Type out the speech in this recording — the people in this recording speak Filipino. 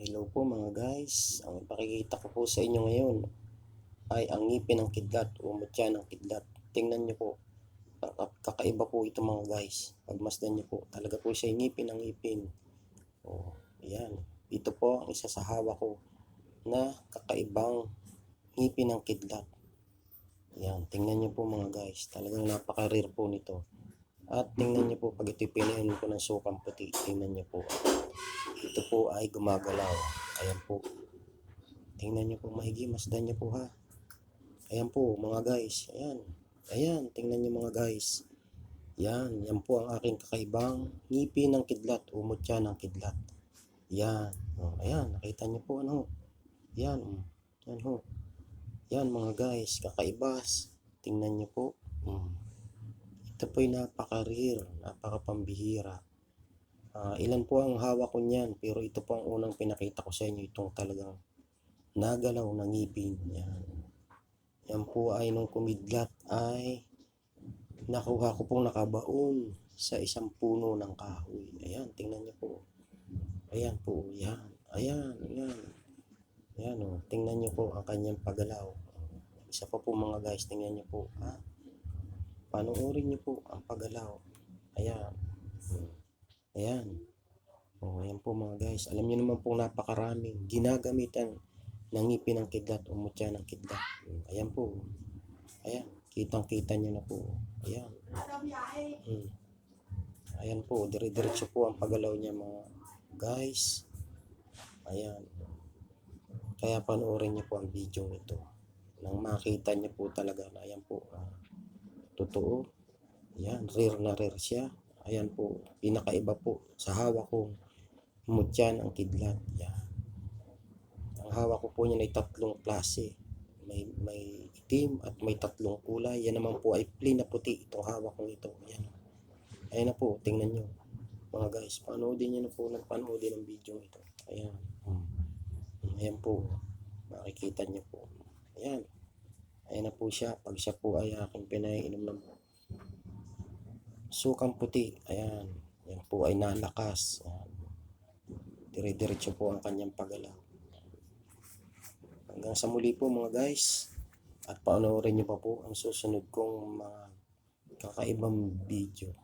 Hello po mga guys. Ang ipakikita ko po sa inyo ngayon ay ang ngipin ng kidlat o mutya ng kidlat. Tingnan nyo po. Kaka- Kakaiba po ito mga guys. Pagmasdan nyo po. Talaga po siya ngipin ng ngipin. O, yan. Ito po ang isa sa hawak ko na kakaibang ngipin ng kidlat. Yan. Tingnan nyo po mga guys. Talagang napaka-rare po nito. At tingnan nyo po pag ito pinahin ko ng sukang puti. Tingnan nyo po. Ito po ay gumagalaw. Ayan po. Tingnan nyo po mahigi. Masdan nyo po ha. Ayan po mga guys. Ayan. Ayan. Tingnan nyo mga guys. Yan. Yan po ang aking kakaibang ngipin ng kidlat o mutya ng kidlat. Yan. O, ayan. Nakita nyo po ano. Yan. Yan ho. Yan mga guys. Kakaibas. Tingnan nyo po. Mm. Ito po'y napaka-rare. Napaka-pambihira. Ah, ilan po ang hawak ko niyan, pero ito po ang unang pinakita ko sa inyo, itong talagang nagalaw na ngipin. Yan. Yan po ay nung kumidlat ay nakuha ko pong nakabaon sa isang puno ng kahoy. Ayan, tingnan niyo po. Ayan po, yan. Ayan, ayan. Ayan o, tingnan niyo po ang kanyang paggalaw. Isa pa po mga guys, tingnan niyo po. Ha? Panoorin niyo po ang paggalaw. Ayan. Hmm. Ayan. O, ayan po mga guys. Alam niyo naman po napakaraming ginagamitan ng ngipin ng kidlat o mutya ng kidlat. Ayan po. Ayan. Kitang-kita niyo na po. Ayan. Mm. Ayan po. Dire-diretso po ang paggalaw niya mga guys. Ayan. Kaya panoorin niyo po ang video ito. Nang makita niyo po talaga na ayan po. ah, totoo. Ayan. Rare na rare siya. Ayan po, pinakaiba po sa hawak kong mutya ng kidlat. Yan. Ang hawak ko po niyan ay tatlong klase. May, may itim at may tatlong kulay. Yan naman po ay plain na puti itong hawak kong ito. Yan. Ayan na po, tingnan nyo. Mga guys, panoodin nyo na po ng panoodin ang video ito. Ayan. Ayan po. Makikita nyo po. Ayan. Ayan na po siya. Pag siya po ay aking pinainom ng sukang puti. Ayan. Yan po ay nalakas. Dire-diretso po ang kanyang paggalaw. Hanggang sa muli po mga guys. At panoorin niyo pa po ang susunod kong mga kakaibang video.